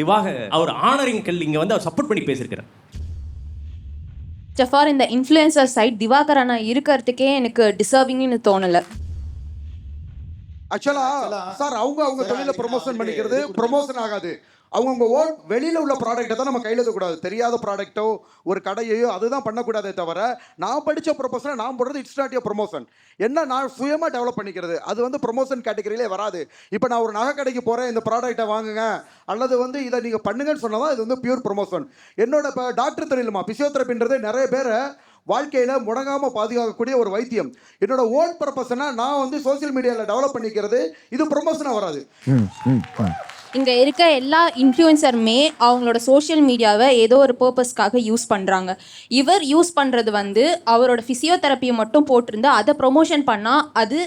திவாக அவர் honouring கல் இங்கே வந்து அவர் சப்போர்ட் பண்ணி பேசியிருக்கிறார். ஜஃபார் இந்த இன்ஃப்ளூயன்சர் சைட் திவாகர் அண்ணா இருக்கிறதுக்கே எனக்கு டிசர்விங்னு தோணலை. ஆக்சுவலா சார் அவங்க அவங்க தொழில ப்ரொமோஷன் பண்ணிக்கிறது ப்ரொமோஷன் ஆகாது. அவங்க உங்க ஓன் வெளியில உள்ள ப்ராடக்ட்டை தான் நம்ம கையில் கூடாது தெரியாத ப்ராடக்ட்டோ ஒரு கடையையோ அதுதான் பண்ணக்கூடாதே தவிர நான் படிச்ச ப்ரொமோஷனை நான் போடுறது இட்ஸ் நாட் ப்ரொமோஷன் என்ன நான் சுயமா டெவலப் பண்ணிக்கிறது? அது வந்து ப்ரொமோஷன் கேட்டகரியிலே வராது. இப்போ நான் ஒரு நகை கடைக்கு போறேன் இந்த ப்ராடக்ட்டை வாங்குங்க அல்லது வந்து இதை நீங்க பண்ணுங்கன்னு சொன்னா தான் இது வந்து பியூர் ப்ரொமோஷன் என்னோட இப்போ டாக்டர் தொழிலுமா பிசியோதெரபின்றது நிறைய பேரை வாழ்க்கையில் முடங்காமல் பாதுகாக்கக்கூடிய ஒரு வைத்தியம். என்னோட ஓன் பர்பஸ்னா நான் வந்து சோஷியல் மீடியாவில் டெவலப் பண்ணிக்கிறது. இது ப்ரொமோஷனாக வராது. இங்கே இருக்க எல்லா இன்ஃப்ளூயன்சருமே அவங்களோட சோஷியல் மீடியாவை ஏதோ ஒரு பர்பஸ்க்காக யூஸ் பண்ணுறாங்க இவர் யூஸ் பண்ணுறது வந்து அவரோட ஃபிசியோதெரப்பியை மட்டும் போட்டிருந்து அதை ப்ரொமோஷன் பண்ணால் அது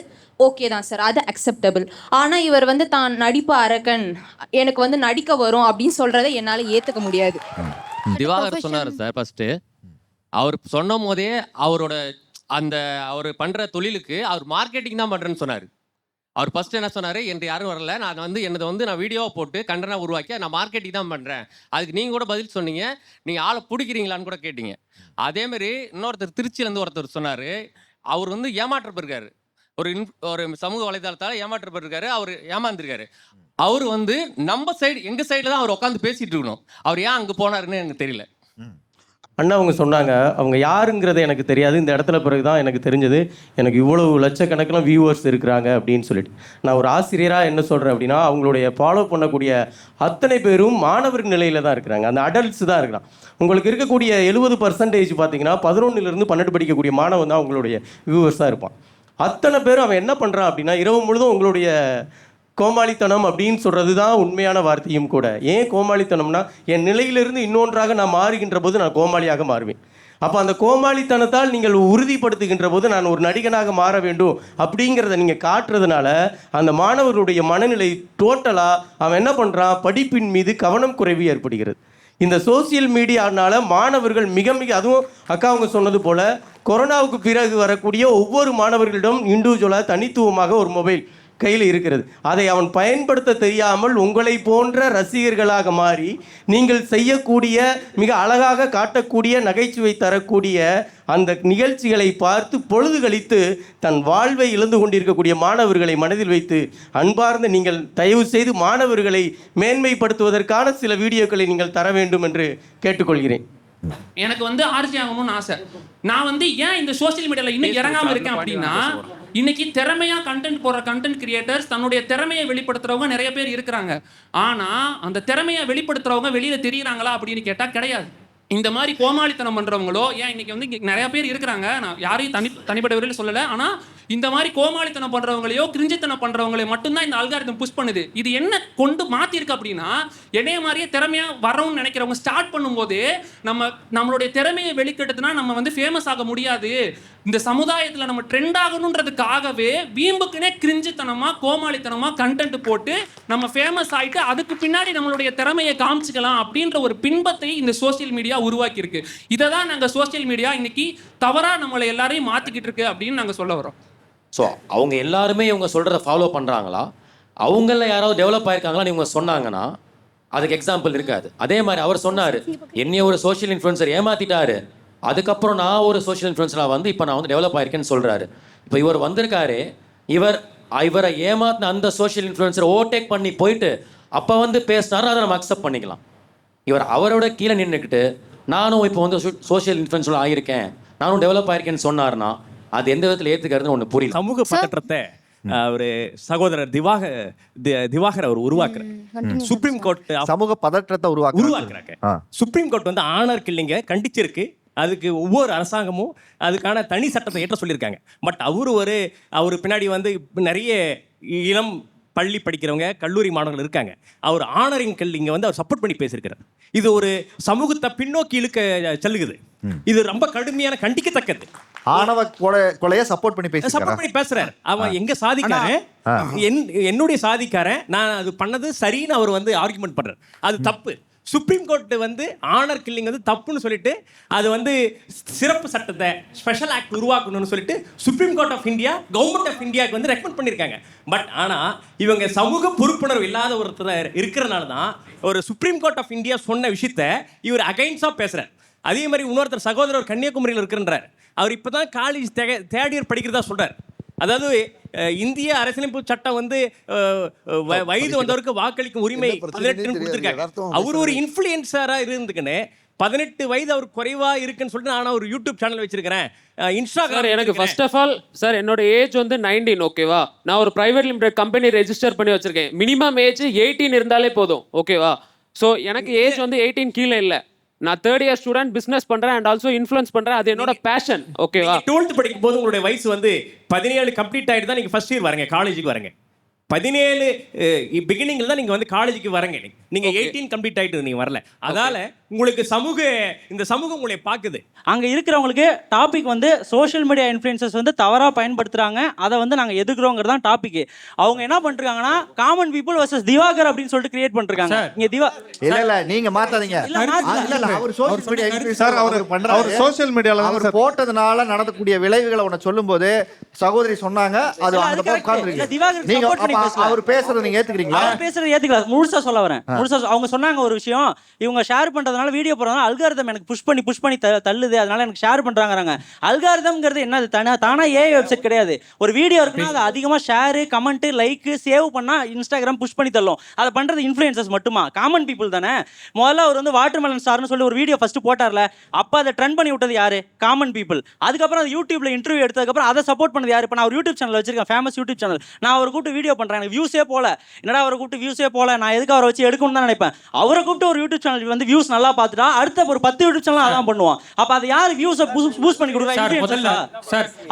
ஓகே தான் சார். அது அக்செப்டபிள் ஆனால் இவர் வந்து தான் நடிப்பு அரக்கன் எனக்கு வந்து நடிக்க வரும் அப்படின்னு சொல்கிறத என்னால் ஏற்றுக்க முடியாது. திவாகர் சொன்னாரு சார் ஃபர்ஸ்ட் அவர் சொன்ன போதே அவரோட அந்த அவர் பண்ணுற தொழிலுக்கு அவர் மார்க்கெட்டிங் தான் பண்ணுறேன்னு சொன்னார். அவர் ஃபஸ்ட்டு என்ன சொன்னார்? என்று யாரும் வரல. நான் வந்து என்னது வந்து நான் வீடியோவை போட்டு கண்டனா உருவாக்கி நான் மார்க்கெட்டிங் தான் பண்ணுறேன் அதுக்கு நீங்கள் கூட பதில் சொன்னீங்க. நீங்கள் ஆளை பிடிக்கிறீங்களான்னு கூட கேட்டீங்க. அதேமாரி இன்னொருத்தர் திருச்சியிலேருந்து ஒருத்தர் சொன்னார். அவர் வந்து ஏமாற்ற போயிருக்காரு. ஒரு இன்- ஒரு சமூக வலைதளத்தால் ஏமாற்ற போயிருக்காரு. அவர் ஏமாந்துருக்காரு. அவர் வந்து நம்ம சைடு எங்கள் சைடில் தான் அவர் உட்காந்து பேசிகிட்டு இருக்கணும். அவர் ஏன் அங்கே போனாருன்னு எனக்கு தெரியல. அண்ணா அவங்க சொன்னாங்க அவங்க யாருங்கிறது எனக்கு தெரியாது. இந்த இடத்துல பிறகு தான் எனக்கு தெரிஞ்சது. எனக்கு இவ்வளவு லட்சக்கணக்கில் வியூவர்ஸ் இருக்கிறாங்க அப்படின்னு சொல்லிட்டு. நான் ஒரு ஆசிரியராக என்ன சொல்கிறேன் அப்படின்னா அவங்களுடைய ஃபாலோ பண்ணக்கூடிய அத்தனை பேரும் மாணவர் நிலையில் தான் இருக்கிறாங்க. அந்த அடல்ட்ஸ் தான் இருக்கிறான் உங்களுக்கு இருக்கக்கூடிய எழுபது பர்சன்டேஜ் பார்த்தீங்கன்னா பதினொன்னுலேருந்து பன்னெண்டு படிக்கக்கூடிய மாணவன் தான் அவங்களுடைய வியூவர்ஸாக இருப்பான். அத்தனை பேரும் அவன் என்ன பண்ணுறான் அப்படின்னா இரவு முழுதும் உங்களுடைய கோமாளித்தனம் அப்படின்னு சொல்கிறது தான் உண்மையான வார்த்தையும் கூட. ஏன் கோமாளித்தனம்னா என் நிலையிலிருந்து இன்னொன்றாக நான் மாறுகின்ற போது நான் கோமாளியாக மாறுவேன். அப்போ அந்த கோமாளித்தனத்தால் நீங்கள் உறுதிப்படுத்துகின்ற போது நான் ஒரு நடிகனாக மாற வேண்டும் அப்படிங்கிறத நீங்கள் காட்டுறதுனால அந்த மாணவருடைய மனநிலை டோட்டலாக அவன் என்ன பண்ணுறான் படிப்பின் மீது கவனம் குறைவு ஏற்படுகிறது. இந்த சோசியல் மீடியானால மாணவர்கள் மிக மிக அதுவும் அக்கா அவங்க சொன்னது போல் கொரோனாவுக்கு பிறகு வரக்கூடிய ஒவ்வொரு மாணவர்களிடம் இண்டிவிஜுவலாக தனித்துவமாக ஒரு மொபைல் கையில் இருக்கிறது. அதை அவன் பயன்படுத்த தெரியாமல் உங்களை போன்ற ரசிகர்களாக மாறி நீங்கள் செய்யக்கூடிய மிக அழகாக காட்டக்கூடிய நகைச்சுவை தரக்கூடிய அந்த நிகழ்ச்சிகளை பார்த்து பொழுது கழித்து தன் வாழ்வை இழந்து கொண்டிருக்கக்கூடிய மாணவர்களை மனதில் வைத்து அன்பார்ந்த நீங்கள் தயவு செய்து மாணவர்களை மேன்மைப்படுத்துவதற்கான சில வீடியோக்களை நீங்கள் தர வேண்டும் என்று கேட்டுக்கொள்கிறேன். எனக்கு வந்து ஆர்ஜி ஆகணும்னு ஆசை. நான் வந்து ஏன் இந்த சோஷியல் மீடியால இன்னும் இறங்காம இருக்கேன் அப்படின்னா இன்னைக்கு திறமையா கண்டென்ட் போடுற கண்டென்ட் கிரியேட்டர்ஸ் தன்னுடைய திறமையை வெளிப்படுத்துறவங்க நிறைய பேர் இருக்கிறாங்க. ஆனா அந்த திறமையை வெளிப்படுத்துறவங்க வெளியில தெரியுறாங்களா அப்படின்னு கேட்டா கிடையாது. இந்த மாதிரி கோமாளித்தனம் பண்றவங்களோ ஏன் இன்னைக்கு வந்து நிறைய பேர் இருக்கிறாங்க. நான் யாரையும் தனி தனிப்பட்ட வரையில் சொல்லலை. ஆனா இந்த மாதிரி கோமாளித்தனம் பண்றவங்களையோ கிரிஞ்சித்தனம் பண்றவங்களே மட்டும்தான் இந்த அல்காரிதம் புஷ் பண்ணுது. இது என்ன கொண்டு மாத்திருக்கு அப்படின்னா என்னைய மாதிரியே திறமையா வரணும்னு நினைக்கிறவங்க ஸ்டார்ட் பண்ணும்போது நம்ம நம்மளுடைய திறமையை வெளிக்கட்டுதுன்னா நம்ம வந்து ஃபேமஸ் ஆக முடியாது. இந்த சமுதாயத்தில் நம்ம ட்ரெண்ட் ஆகணுன்றதுக்காகவே வீம்புக்குனே கிரிஞ்சித்தனமாக கோமாளித்தனமாக கண்டென்ட் போட்டு நம்ம ஃபேமஸ் ஆகிட்டு அதுக்கு பின்னாடி நம்மளுடைய திறமையை காமிச்சுக்கலாம் அப்படின்ற ஒரு பின்பத்தை இந்த சோஷியல் மீடியா உருவாக்கியிருக்கு. இதை தான் நாங்கள் சோஷியல் மீடியா இன்னைக்கு தவறாக நம்மளை எல்லாரையும் மாற்றிக்கிட்டு இருக்கு அப்படின்னு நாங்கள் சொல்ல வரோம் ஸோ அவங்க எல்லாருமே இவங்க சொல்கிறத ஃபாலோ பண்ணுறாங்களா அவங்கள யாராவது டெவலப் ஆயிருக்காங்களான்னு இவங்க சொன்னாங்கன்னா அதுக்கு எக்ஸாம்பிள் இருக்காது. அதே மாதிரி அவர் சொன்னார் என்னைய ஒரு சோஷியல் இன்ஃப்ளூன்சர் ஏமாத்திட்டாரு. அதுக்கப்புறம் நான் ஒரு சோஷியல் இன்ஃப்ளூயன்சராக வந்து இப்போ நான் வந்து டெவலப் ஆயிருக்கேன்னு சொல்கிறாரு இப்போ இவர் வந்திருக்காரு இவர் இவரை ஏமாத்தின அந்த சோஷியல் இன்ஃப்ளூயன்சரை ஓவர்டேக் பண்ணி போயிட்டு அப்போ வந்து பேசினாரு அதை நம்ம அக்செப்ட் பண்ணிக்கலாம். இவர் அவரோட கீழே நின்றுக்கிட்டு நானும் இப்போ வந்து சோஷியல் இன்ஃப்ளூயன்சர் ஆகியிருக்கேன் நானும் டெவலப் ஆயிருக்கேன்னு சொன்னார்னா அது எந்த விதத்தில் ஏற்றுக்கிறதுன்னு ஒன்று புரியல. சமூக பதற்றத்தை அவர் சகோதரர் திவாக திவாகர் அவர் உருவாக்குறார். சுப்ரீம் கோர்ட் சமூக பதற்றத்தை உருவாக்குறாங்க உருவாக்குறாங்க. சுப்ரீம் கோர்ட் வந்து ஆனர் கில்லிங்க கண்டிச்சிருக்கு. அதுக்கு ஒவ்வொரு அரசாங்கமும் அதுக்கான தனி சட்டத்தை ஏற்ற சொல்லியிருக்காங்க. பட் அவர் ஒரு அவர் பின்னாடி வந்து நிறைய இளம் பள்ளி படிக்கிறவங்க கல்லூரி மாணவர்கள் இருக்காங்க. அவர் ஆனரிங் கல்லிங்க வந்து அவர் சப்போர்ட் பண்ணி பேசியிருக்கிறார். இது ஒரு சமூகத்தை பின்னோக்கி இழுக்க செல்லுகிறது இது ரொம்ப கடுமையான கண்டிக்கத்தக்கது. ஆணவ கொலை கொலையை சப்போர்ட் பண்ணி சப்போர்ட் பேசிக்கிறாரா பண்ணி பேசுறாரு. அவன் எங்க சாதிக்காரன் என் என்னுடைய சாதிக்காரன் நான் அது பண்ணது சரின்னு அவர் வந்து ஆர்குமெண்ட் பண்றாரு. அது தப்பு. சுப்ரீம் கோர்ட் வந்து ஆனர் கில்லிங் வந்து தப்புன்னு சொல்லிட்டு அது வந்து சிறப்பு சட்டத்தை ஸ்பெஷல் ஆக்ட் உருவாக்கணும்னு சொல்லிட்டு supreme court of India government of இந்தியாவுக்கு வந்து ரெக்கமெண்ட் பண்ணியிருக்காங்க. பட் ஆனால் இவங்க சமூக பொறுப்புணர்வு இல்லாத ஒருத்தர் இருக்கிறனால தான் ஒரு சுப்ரீம் கோர்ட் ஆஃப் இந்தியா சொன்ன விஷயத்த இவர் அகைன்ஸாக பேசுகிறார் அதே மாதிரி இன்னொருத்தர் சகோதரர் கன்னியாகுமரியில் இருக்கிறன்றார். அவர் இப்போ தான் காலேஜ் தேர்ட் இயர் படிக்கிறதா சொல்கிறார் அதாவது இந்திய அரசியலமைப்பு சட்டம் வந்து வயது வந்தவருக்கு வாக்களிக்கும் உரிமை பதினெட்டுன்னு. கொடுத்துருக்காங்க அவர் ஒரு இன்ஃப்ளூயன்சராக இருந்துக்குன்னு பதினெட்டு வயது அவர் குறைவா இருக்குன்னு சொல்லிட்டு நான் ஒரு யூடியூப் சேனல் வச்சிருக்கிறேன். இன்ஸ்டாகிராம் எனக்கு. ஃபர்ஸ்ட் ஆஃப் ஆல் சார் என்னோட ஏஜ் வந்து நைன்டீன் ஓகேவா நான் ஒரு பிரைவேட் லிமிடெட் கம்பெனி ரெஜிஸ்டர் பண்ணி வச்சிருக்கேன். மினிமம் ஏஜ் எயிட்டீன் இருந்தாலே போதும் ஓகேவா ஸோ எனக்கு ஏஜ் வந்து எயிட்டீன் கீழே இல்லை. நான் தேர்ட் இயர் ஸ்டூடெண்ட் பிஸ்னஸ் பண்றேன் அண்ட் ஆல்சோ இன்ஃப்ளூயன்ஸ் பண்றேன். அது என்னோட பேஷன் ஓகேவா டுவெல்த் படிக்கும் போது உங்களுடைய வயசு வந்து பதினேழு கம்ப்ளீட் ஆகிட்டு தான் நீங்கள் ஃபர்ஸ்ட் இயர் வரங்க காலேஜுக்கு வரங்க. பதினேழு பிகினிங்கில் தான் நீங்கள் வந்து காலேஜுக்கு வரங்க நீங்கள் எயிட்டீன் கம்ப்ளீட் ஆகிட்டு நீங்கள் வரல. அதால உங்களுக்கு சமூக இந்த சமூகம் உங்களை பார்க்குது அங்கே இருக்கிறவங்களுக்கு டாபிக் வந்து சோஷியல் மீடியா இன்ஃப்ளூயன்சஸ் வந்து தவறாக பயன்படுத்துகிறாங்க அதை வந்து நாங்கள் எதுக்குறோங்கிறது தான் டாபிக் அவங்க என்ன பண்ணிருக்காங்கன்னா காமன் பீப்புள் வர்சஸ் திவாகர் அப்படின்னு சொல்லிட்டு கிரியேட் பண்ணிருக்காங்க. இங்கே திவா இல்ல இல்ல நீங்க மாத்தாதீங்க. அவர் சோஷியல் மீடியா சார் அவர் பண்றாரு. அவர் சோஷியல் மீடியால அவர் போட்டதுனால நடக்கக்கூடிய விளைவுகளை உன்னை சொல்லும்போது சகோதரி சொன்னாங்க அது அந்த பக்கம் திவாகருக்கு நீங்க அவர் பேசுறத நீங்க ஏத்துக்கிறீங்களா? அவர் பேசுறது ஏத்துக்கலாம் முழுசா சொல்ல வரேன். முழுசா அவங்க சொன்னாங்க ஒரு விஷயம். இவங்க ஷேர் பண்றதுனால வீடியோ போறதுனால அல்காரிதம் எனக்கு புஷ் பண்ணி புஷ் பண்ணி தள்ளுது. அதனால எனக்கு ஷேர் பண்றாங்கறாங்க. அல்காரிதம்ங்கிறது என்னது? தானா தானா ஏ வெப்சைட் கிடையாது. ஒரு வீடியோ இருக்குன்னா அது அதிகமா ஷேர் கமெண்ட் லைக் சேவ் பண்ணா இன்ஸ்டாகிராம் புஷ் பண்ணி தள்ளும். அதை பண்றது இன்ஃப்ளூயன்சஸ் மட்டுமா? காமன் பீப்புள் தானே. முதல்ல அவர் வந்து வாட்டர் மெலன் ஸ்டார்னு சொல்லி ஒரு வீடியோ ஃபர்ஸ்ட் போட்டார்ல. அப்ப அதை ட்ரெண்ட் பண்ணி விட்டது யாரு? காமன் பீப்புள் அதுக்கப்புறம் அது யூடியூப்ல இன்டர்வியூ எடுத்ததுக்கப்புறம் அதை சப்போர்ட் பண்ணது யாரு? இப்போ நான் ஒரு யூடியூப் சேனல் வச்சிருக்கேன். ஃபேமஸ் யூடியூப் சேனல் நான் அவரை கூப்பிட்டு வீடியோ பண்றேன் எனக்கு வியூஸே போல. என்னடா அவரை கூப்பிட்டு வியூஸே போல? நான் எதுக்கு அவரை வச்சு எடுக்கணும்னு தான் நினைப்பேன். அவரை கூப்பிட்டு ஒரு யூடியூப் சேனல் வந்து வியூஸ் நல்லா பார்த்துட்டா அடுத்த ஒரு பத்து யூடியூப் சேனல் அதான் பண்ணுவான். அப்ப அது யார் வியூஸை பூஸ்ட் பண்ணி கொடுக்குறா.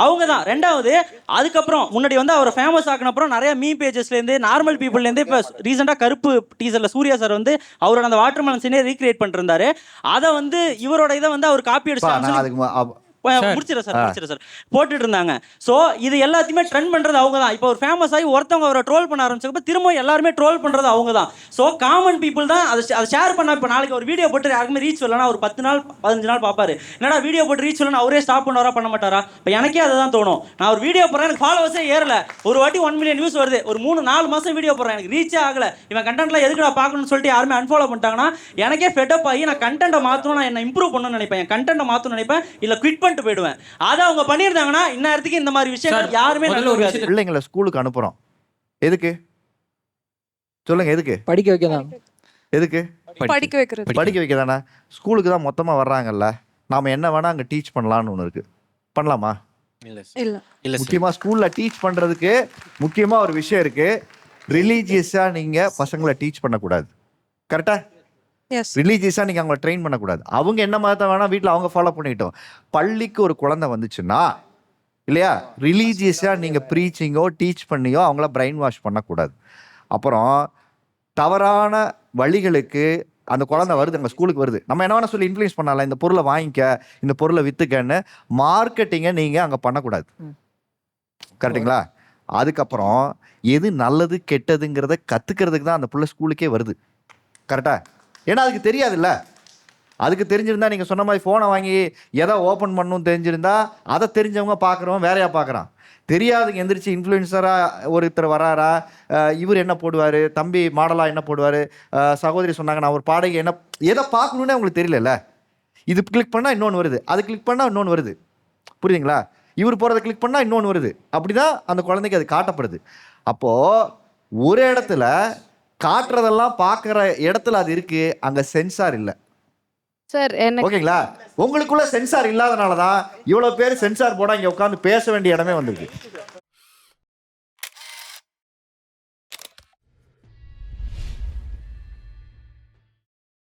அவங்க தான் ரெண்டாவது அதுக்கப்புறம் முன்னாடி வந்து அவர் ஃபேமஸ் ஆக்கின அப்புறம் நிறைய மீ பேஜஸ்லேருந்து நார்மல் பீப்புள்லேருந்து இப்போ ரீசெண்டாக கருப்பு டீசரில் சூர்யா சார் வந்து அவரோட அந்த வாட்டர் மெலன் சீனே ரீக்ரியேட் பண்ணிட்டு இருந்தாரு. அதை வந்து இவரோட இதை வந்து அவர் காப்பி அடிச்சு அதுக்கு மு- அவ- முடிச்சிடறேன் சார் முடிச்சிடறேன் சார். போட்டுட்டு இருந்தாங்க ஸோ இது எல்லாத்தையுமே ட்ரெண்ட் பண்றது அவங்க தான் இப்போ ஒரு ஃபேமஸ் ஆகி ஒருத்தவங்க அவரை ட்ரோல் பண்ண ஆரம்பிச்சப்ப திரும்ப எல்லாருமே ட்ரோல் பண்றது அவங்க தான் ஸோ காமன் பீப்புள் தான் அதை அதை ஷேர் பண்ண இப்போ நாளைக்கு ஒரு வீடியோ போட்டு யாருக்குமே ரீச் வரலனா ஒரு பத்து நாள் பதினஞ்சு நாள் பார்ப்பாரு. என்னடா வீடியோ போட்டு ரீச் வரலன்னு அவரே ஸ்டாப் பண்ணுவாரா பண்ண மாட்டாரா? இப்போ எனக்கே அதுதான் தோணும். நான் ஒரு வீடியோ போடுறேன் எனக்கு ஃபாலோவர்ஸே ஏறல. ஒரு வாட்டி ஒன் மில்லியன் வியூஸ் வருது. ஒரு மூணு நாலு மாசம் வீடியோ போடுறேன். எனக்கு ரீச்சே ஆகல. இவன் கண்டென்ட்ல எதுக்கு நான் பார்க்கணும்னு சொல்லிட்டு யாருமே அன்ஃபாலோ பண்ணிட்டாங்கன்னா எனக்கே ஃபெட்டப் ஆகி நான் கண்டென்ட்டை மாற்றணும் நான் என்ன இம்ப்ரூவ் பண்ணணும்னு நினைப்பேன். என் கண்டென்ட்டை மாற்றணும்னு நினைப்பேன். இல்லை குவிட் பண்ணிட்டு போயிடுவேன். அதை அவங்க பண்ணியிருந்தாங்கன்னா இந்நேரத்துக்கு இந்த மாதிரி விஷயங்கள் யாருமே முதல்ல ஒரு. பிள்ளைங்களை ஸ்கூலுக்கு அனுப்புறோம். எதுக்கு? சொல்லுங்க எதுக்கு? படிக்க வைக்க தான் எதுக்கு? படிக்க. வைக்கிறது. படிக்க வைக்க தானே ஸ்கூலுக்கு தான் மொத்தமா வர்றாங்கல்ல. நாம என்ன வேணா அங்க டீச் பண்ணலாம்னு ஒன்று இருக்கு. பண்ணலாமா? இல்ல இல்ல. முக்கியமா ஸ்கூல்ல டீச் பண்றதுக்கு முக்கியமா ஒரு விஷயம் இருக்கு. ரிலீஜியஸா நீங்க பசங்களை டீச் பண்ணக்கூடாது. கரெக்டா எஸ் ரிலீஜியஸா நீங்க அவங்கள ட்ரெயின் பண்ணக்கூடாது. அவங்க என்ன மதத்தை வேணா வீட்டில் அவங்க ஃபாலோ பண்ணிக்கிட்டோம் பள்ளிக்கு ஒரு குழந்தை வந்துச்சுன்னா இல்லையா? ரிலீஜியஸா நீங்க ப்ரீச்சிங்கோ டீச் பண்ணியோ அவங்கள பிரெயின் வாஷ் பண்ணக்கூடாது. அப்புறம் தவறான வழிகளுக்கு அந்த குழந்தை வருது அங்கே ஸ்கூலுக்கு வருது. நம்ம என்ன வேணா சொல்லி இன்ஃப்ளூயன்ஸ் பண்ணலாம். இந்த பொருளை வாங்கிக்க இந்த பொருளை வித்துக்கன்னு மார்க்கெட்டிங்கை நீங்கள் அங்கே பண்ணக்கூடாது. கரெக்டுங்களா அதுக்கப்புறம் எது நல்லது கெட்டதுங்கிறத கற்றுக்கிறதுக்கு தான் அந்த புள்ள ஸ்கூலுக்கே வருது. கரெக்டா ஏன்னா அதுக்கு தெரியாதுல்ல. அதுக்கு தெரிஞ்சிருந்தா நீங்கள் சொன்ன மாதிரி ஃபோனை வாங்கி எதை ஓப்பன் பண்ணணும் தெரிஞ்சிருந்தா அதை தெரிஞ்சவங்க பார்க்குறவங்க வேறையாக பார்க்குறான். தெரியாதுங்க எந்திரிச்சு இன்ஃப்ளூயன்சராக ஒருத்தர் வராரா? இவர் என்ன போடுவார்? தம்பி மாடலாக என்ன போடுவார்? சகோதரி சொன்னாங்க நான் ஒரு பாடகை என்ன எதை பார்க்கணுன்னே அவங்களுக்கு தெரியலல்ல. இது கிளிக் பண்ணால் இன்னொன்று வருது. அது கிளிக் பண்ணால் இன்னொன்று வருது. புரியுதுங்களா? இவர் போகிறத கிளிக் பண்ணால் இன்னொன்று வருது. அப்படி தான் அந்த குழந்தைக்கு அது காட்டப்படுது. அப்போது ஒரு இடத்துல காட்டுறதெல்லாம் பார்க்குற இடத்துல அது இருக்குது அங்கே சென்சார் இல்லை. சார் எனக்கு ஓகேங்களா? உங்களுக்குள்ள சென்சார் இல்லாதனால தான் இவ்வளோ பேர் சென்சார் போட இங்கே உட்காந்து பேச வேண்டிய இடமே வந்திருக்கு.